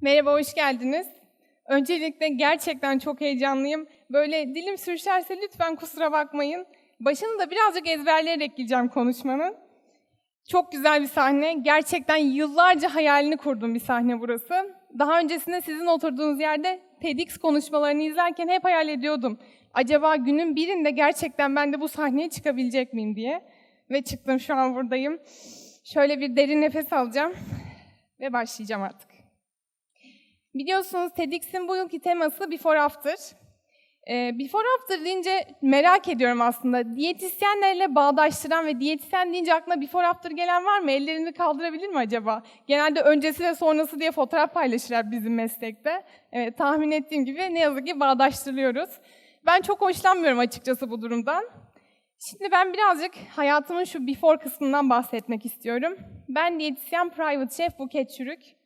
Merhaba, hoş geldiniz. Öncelikle gerçekten çok heyecanlıyım. Böyle dilim sürüşerse lütfen kusura bakmayın. Başını da birazcık ezberleyerek gireceğim konuşmanın. Çok güzel bir sahne. Gerçekten yıllarca hayalini kurduğum bir sahne burası. Daha öncesinde sizin oturduğunuz yerde TEDx konuşmalarını izlerken hep hayal ediyordum. Acaba günün birinde gerçekten ben de bu sahneye çıkabilecek miyim diye. Ve çıktım şu an buradayım. Şöyle bir derin nefes alacağım ve başlayacağım artık. Biliyorsunuz TEDx'in bu yılki teması Before After. Ee, before After deyince merak ediyorum aslında. Diyetisyenlerle bağdaştıran ve diyetisyen deyince aklına Before After gelen var mı? Ellerini kaldırabilir mi acaba? Genelde öncesi ve sonrası diye fotoğraf paylaşırlar bizim meslekte. Evet, tahmin ettiğim gibi ne yazık ki bağdaştırıyoruz. Ben çok hoşlanmıyorum açıkçası bu durumdan. Şimdi ben birazcık hayatımın şu before kısmından bahsetmek istiyorum. Ben diyetisyen private chef Buket Çürük.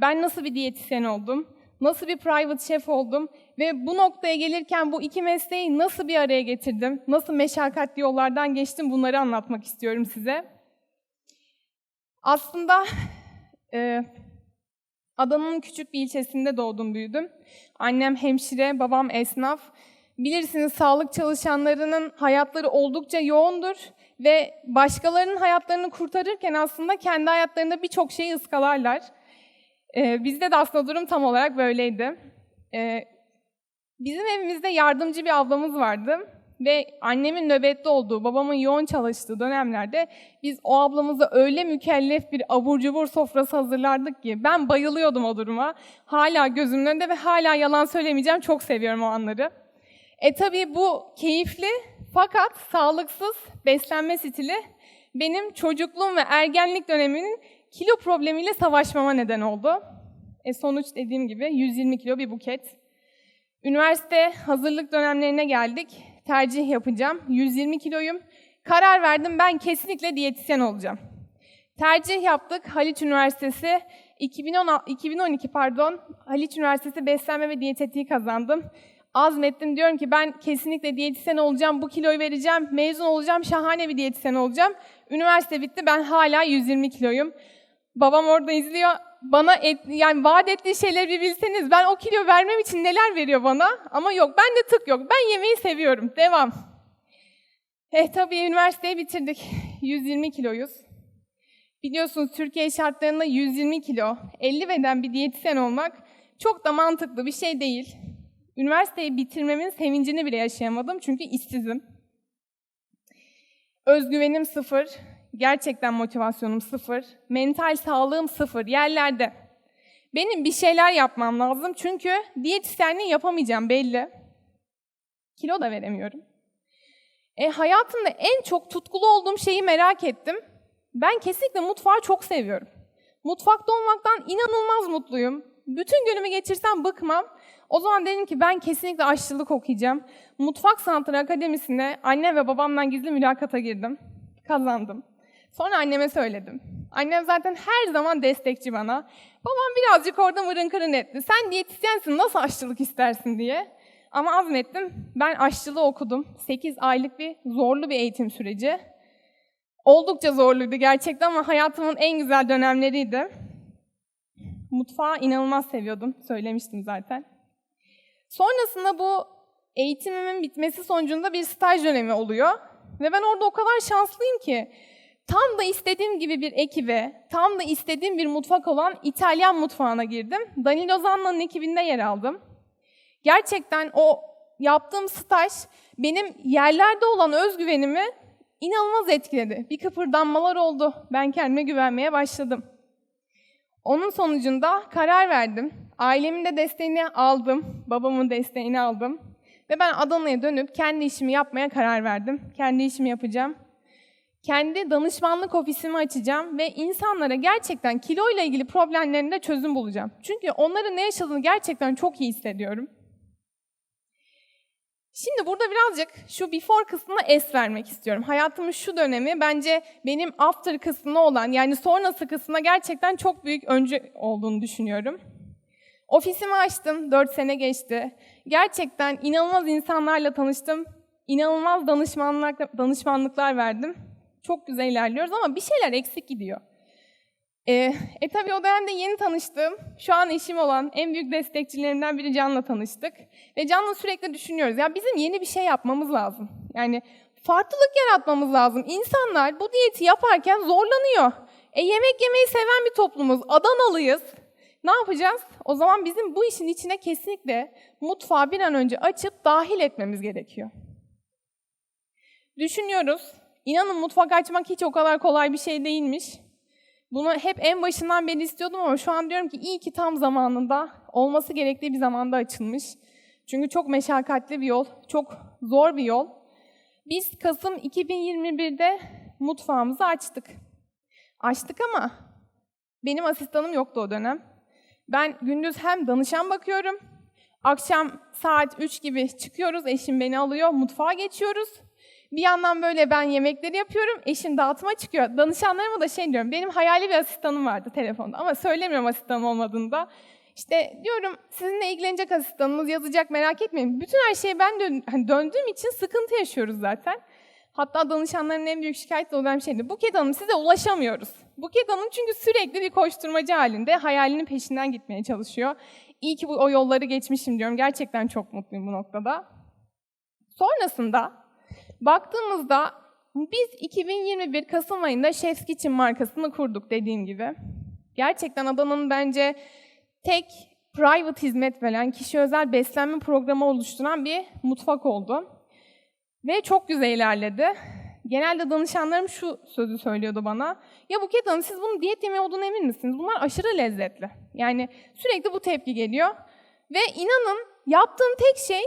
Ben nasıl bir diyetisyen oldum? Nasıl bir private chef oldum? Ve bu noktaya gelirken bu iki mesleği nasıl bir araya getirdim? Nasıl meşakkatli yollardan geçtim? Bunları anlatmak istiyorum size. Aslında e, Adana'nın küçük bir ilçesinde doğdum, büyüdüm. Annem hemşire, babam esnaf. Bilirsiniz sağlık çalışanlarının hayatları oldukça yoğundur ve başkalarının hayatlarını kurtarırken aslında kendi hayatlarında birçok şeyi ıskalarlar. Ee, bizde de aslında durum tam olarak böyleydi. Ee, bizim evimizde yardımcı bir ablamız vardı ve annemin nöbette olduğu, babamın yoğun çalıştığı dönemlerde biz o ablamıza öyle mükellef bir abur cubur sofrası hazırlardık ki ben bayılıyordum o duruma. Hala gözümün önünde ve hala yalan söylemeyeceğim, çok seviyorum o anları. E tabii bu keyifli fakat sağlıksız beslenme stili benim çocukluğum ve ergenlik döneminin kilo problemiyle savaşmama neden oldu. E sonuç dediğim gibi 120 kilo bir buket. Üniversite hazırlık dönemlerine geldik. Tercih yapacağım. 120 kiloyum. Karar verdim ben kesinlikle diyetisyen olacağım. Tercih yaptık. Haliç Üniversitesi 2010, 2012 pardon. Haliç Üniversitesi Beslenme ve Diyetetiği kazandım azmettim. Diyorum ki ben kesinlikle diyetisyen olacağım, bu kiloyu vereceğim, mezun olacağım, şahane bir diyetisyen olacağım. Üniversite bitti, ben hala 120 kiloyum. Babam orada izliyor. Bana et, yani vaat ettiği şeyleri bir bilseniz ben o kilo vermem için neler veriyor bana. Ama yok ben de tık yok. Ben yemeği seviyorum. Devam. Eh tabii üniversiteyi bitirdik. 120 kiloyuz. Biliyorsunuz Türkiye şartlarında 120 kilo, 50 beden bir diyetisyen olmak çok da mantıklı bir şey değil. Üniversiteyi bitirmemin sevincini bile yaşayamadım çünkü işsizim. Özgüvenim sıfır, gerçekten motivasyonum sıfır, mental sağlığım sıfır, yerlerde. Benim bir şeyler yapmam lazım çünkü diyetisyenliği yapamayacağım belli. Kilo da veremiyorum. E, hayatımda en çok tutkulu olduğum şeyi merak ettim. Ben kesinlikle mutfağı çok seviyorum. Mutfakta olmaktan inanılmaz mutluyum. Bütün günümü geçirsem bıkmam. O zaman dedim ki ben kesinlikle aşçılık okuyacağım. Mutfak Sanatları Akademisi'ne annem ve babamdan gizli mülakata girdim. Kazandım. Sonra anneme söyledim. Annem zaten her zaman destekçi bana. Babam birazcık orada mırın kırın etti. Sen diyetisyensin nasıl aşçılık istersin diye. Ama azmettim. Ben aşçılığı okudum. 8 aylık bir zorlu bir eğitim süreci. Oldukça zorluydu gerçekten ama hayatımın en güzel dönemleriydi. Mutfağı inanılmaz seviyordum. Söylemiştim zaten. Sonrasında bu eğitimimin bitmesi sonucunda bir staj dönemi oluyor. Ve ben orada o kadar şanslıyım ki tam da istediğim gibi bir ekibe, tam da istediğim bir mutfak olan İtalyan mutfağına girdim. Danilo Zanna'nın ekibinde yer aldım. Gerçekten o yaptığım staj benim yerlerde olan özgüvenimi inanılmaz etkiledi. Bir kıpırdanmalar oldu. Ben kendime güvenmeye başladım. Onun sonucunda karar verdim. Ailemin de desteğini aldım, babamın desteğini aldım. Ve ben Adana'ya dönüp kendi işimi yapmaya karar verdim. Kendi işimi yapacağım. Kendi danışmanlık ofisimi açacağım ve insanlara gerçekten kilo ile ilgili problemlerinde çözüm bulacağım. Çünkü onların ne yaşadığını gerçekten çok iyi hissediyorum. Şimdi burada birazcık şu before kısmına es vermek istiyorum. Hayatımın şu dönemi bence benim after kısmına olan yani sonrası kısmına gerçekten çok büyük öncü olduğunu düşünüyorum. Ofisimi açtım, 4 sene geçti. Gerçekten inanılmaz insanlarla tanıştım. İnanılmaz danışmanlık, danışmanlıklar verdim. Çok güzel ilerliyoruz ama bir şeyler eksik gidiyor. E, e tabii o dönemde yeni tanıştığım, şu an eşim olan en büyük destekçilerimden biri Can'la tanıştık. Ve Can'la sürekli düşünüyoruz. Ya bizim yeni bir şey yapmamız lazım. Yani farklılık yaratmamız lazım. İnsanlar bu diyeti yaparken zorlanıyor. E yemek yemeyi seven bir toplumuz. Adanalıyız. Ne yapacağız? O zaman bizim bu işin içine kesinlikle mutfağı bir an önce açıp dahil etmemiz gerekiyor. Düşünüyoruz. İnanın mutfak açmak hiç o kadar kolay bir şey değilmiş. Bunu hep en başından beri istiyordum ama şu an diyorum ki iyi ki tam zamanında olması gerektiği bir zamanda açılmış. Çünkü çok meşakkatli bir yol, çok zor bir yol. Biz Kasım 2021'de mutfağımızı açtık. Açtık ama benim asistanım yoktu o dönem. Ben gündüz hem danışan bakıyorum, akşam saat 3 gibi çıkıyoruz, eşim beni alıyor, mutfağa geçiyoruz. Bir yandan böyle ben yemekleri yapıyorum, eşim dağıtıma çıkıyor. Danışanlarıma da şey diyorum, benim hayali bir asistanım vardı telefonda ama söylemiyorum asistanım olmadığını da. İşte diyorum sizinle ilgilenecek asistanımız yazacak merak etmeyin. Bütün her şeye ben dön hani döndüğüm için sıkıntı yaşıyoruz zaten. Hatta danışanların en büyük şikayeti olan şeydi. Buket Hanım size ulaşamıyoruz. Buket Hanım çünkü sürekli bir koşturmacı halinde hayalinin peşinden gitmeye çalışıyor. İyi ki bu, o yolları geçmişim diyorum. Gerçekten çok mutluyum bu noktada. Sonrasında baktığımızda biz 2021 Kasım ayında Chef's Kitchen markasını kurduk dediğim gibi. Gerçekten Adana'nın bence tek private hizmet veren, kişi özel beslenme programı oluşturan bir mutfak oldu. Ve çok güzel ilerledi. Genelde danışanlarım şu sözü söylüyordu bana. Ya Buket Hanım siz bunun diyet yemeği olduğunu emin misiniz? Bunlar aşırı lezzetli. Yani sürekli bu tepki geliyor. Ve inanın yaptığım tek şey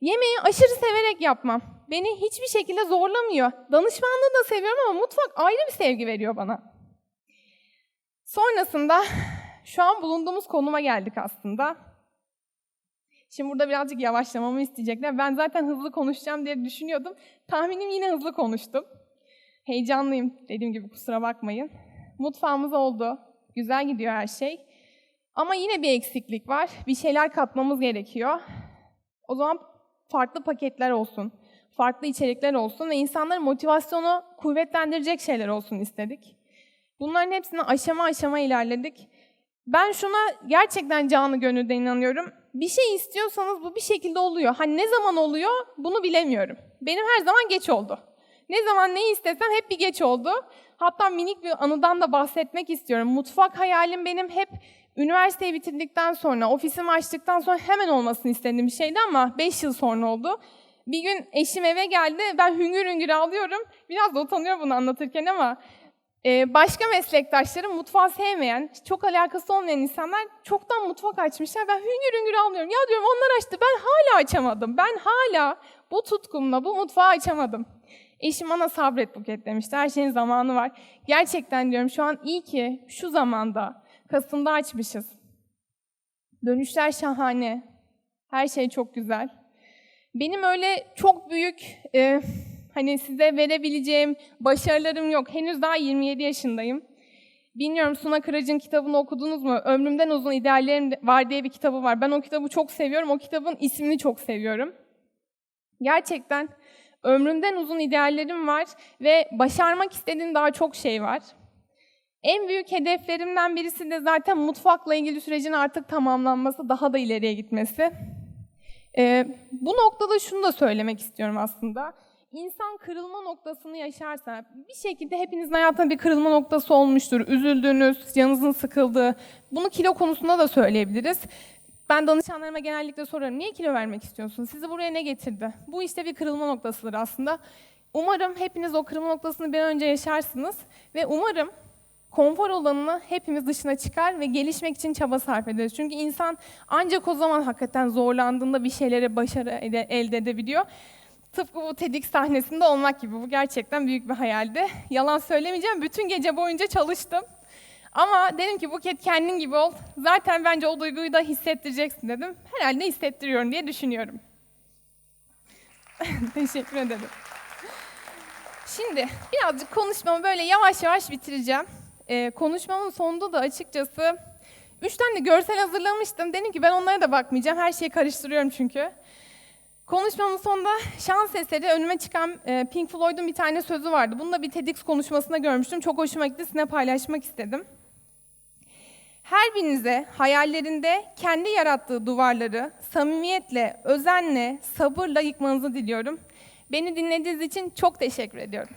yemeği aşırı severek yapmam. Beni hiçbir şekilde zorlamıyor. Danışmanlığı da seviyorum ama mutfak ayrı bir sevgi veriyor bana. Sonrasında şu an bulunduğumuz konuma geldik aslında. Şimdi burada birazcık yavaşlamamı isteyecekler. Ben zaten hızlı konuşacağım diye düşünüyordum. Tahminim yine hızlı konuştum. Heyecanlıyım dediğim gibi kusura bakmayın. Mutfağımız oldu. Güzel gidiyor her şey. Ama yine bir eksiklik var. Bir şeyler katmamız gerekiyor. O zaman farklı paketler olsun, farklı içerikler olsun ve insanların motivasyonu kuvvetlendirecek şeyler olsun istedik. Bunların hepsini aşama aşama ilerledik. Ben şuna gerçekten canı gönülden inanıyorum. Bir şey istiyorsanız bu bir şekilde oluyor. Hani ne zaman oluyor bunu bilemiyorum. Benim her zaman geç oldu. Ne zaman neyi istesem hep bir geç oldu. Hatta minik bir anıdan da bahsetmek istiyorum. Mutfak hayalim benim hep üniversiteyi bitirdikten sonra, ofisimi açtıktan sonra hemen olmasını istediğim bir şeydi ama 5 yıl sonra oldu. Bir gün eşim eve geldi, ben hüngür hüngür ağlıyorum. Biraz da utanıyorum bunu anlatırken ama ee, başka meslektaşlarım mutfağı sevmeyen, çok alakası olmayan insanlar çoktan mutfak açmışlar. Ben hüngür hüngür ağlıyorum. Ya diyorum onlar açtı, ben hala açamadım. Ben hala bu tutkumla bu mutfağı açamadım. Eşim bana sabret Buket demişti. Her şeyin zamanı var. Gerçekten diyorum şu an iyi ki şu zamanda, Kasım'da açmışız. Dönüşler şahane. Her şey çok güzel. Benim öyle çok büyük... E, Hani size verebileceğim başarılarım yok. Henüz daha 27 yaşındayım. Bilmiyorum Suna Kırac'ın kitabını okudunuz mu? Ömrümden Uzun İdeallerim Var diye bir kitabı var. Ben o kitabı çok seviyorum. O kitabın ismini çok seviyorum. Gerçekten ömrümden uzun ideallerim var ve başarmak istediğim daha çok şey var. En büyük hedeflerimden birisi de zaten mutfakla ilgili sürecin artık tamamlanması, daha da ileriye gitmesi. Ee, bu noktada şunu da söylemek istiyorum aslında. İnsan kırılma noktasını yaşarsa, bir şekilde hepinizin hayatında bir kırılma noktası olmuştur. Üzüldüğünüz, canınızın sıkıldığı. Bunu kilo konusunda da söyleyebiliriz. Ben danışanlarıma genellikle sorarım, niye kilo vermek istiyorsun? Sizi buraya ne getirdi? Bu işte bir kırılma noktasıdır aslında. Umarım hepiniz o kırılma noktasını bir önce yaşarsınız. Ve umarım konfor alanını hepimiz dışına çıkar ve gelişmek için çaba sarf ederiz. Çünkü insan ancak o zaman hakikaten zorlandığında bir şeylere başarı elde edebiliyor. Tıpkı bu TEDx sahnesinde olmak gibi. Bu gerçekten büyük bir hayaldi. Yalan söylemeyeceğim. Bütün gece boyunca çalıştım. Ama dedim ki Buket kendin gibi ol. Zaten bence o duyguyu da hissettireceksin dedim. Herhalde hissettiriyorum diye düşünüyorum. Teşekkür ederim. Şimdi birazcık konuşmamı böyle yavaş yavaş bitireceğim. Ee, konuşmamın sonunda da açıkçası üç tane görsel hazırlamıştım. Dedim ki ben onlara da bakmayacağım. Her şeyi karıştırıyorum çünkü. Konuşmamın sonunda şans eseri önüme çıkan e, Pink Floyd'un bir tane sözü vardı. Bunu da bir TEDx konuşmasında görmüştüm. Çok hoşuma gitti, sizinle paylaşmak istedim. Her birinize hayallerinde kendi yarattığı duvarları samimiyetle, özenle, sabırla yıkmanızı diliyorum. Beni dinlediğiniz için çok teşekkür ediyorum.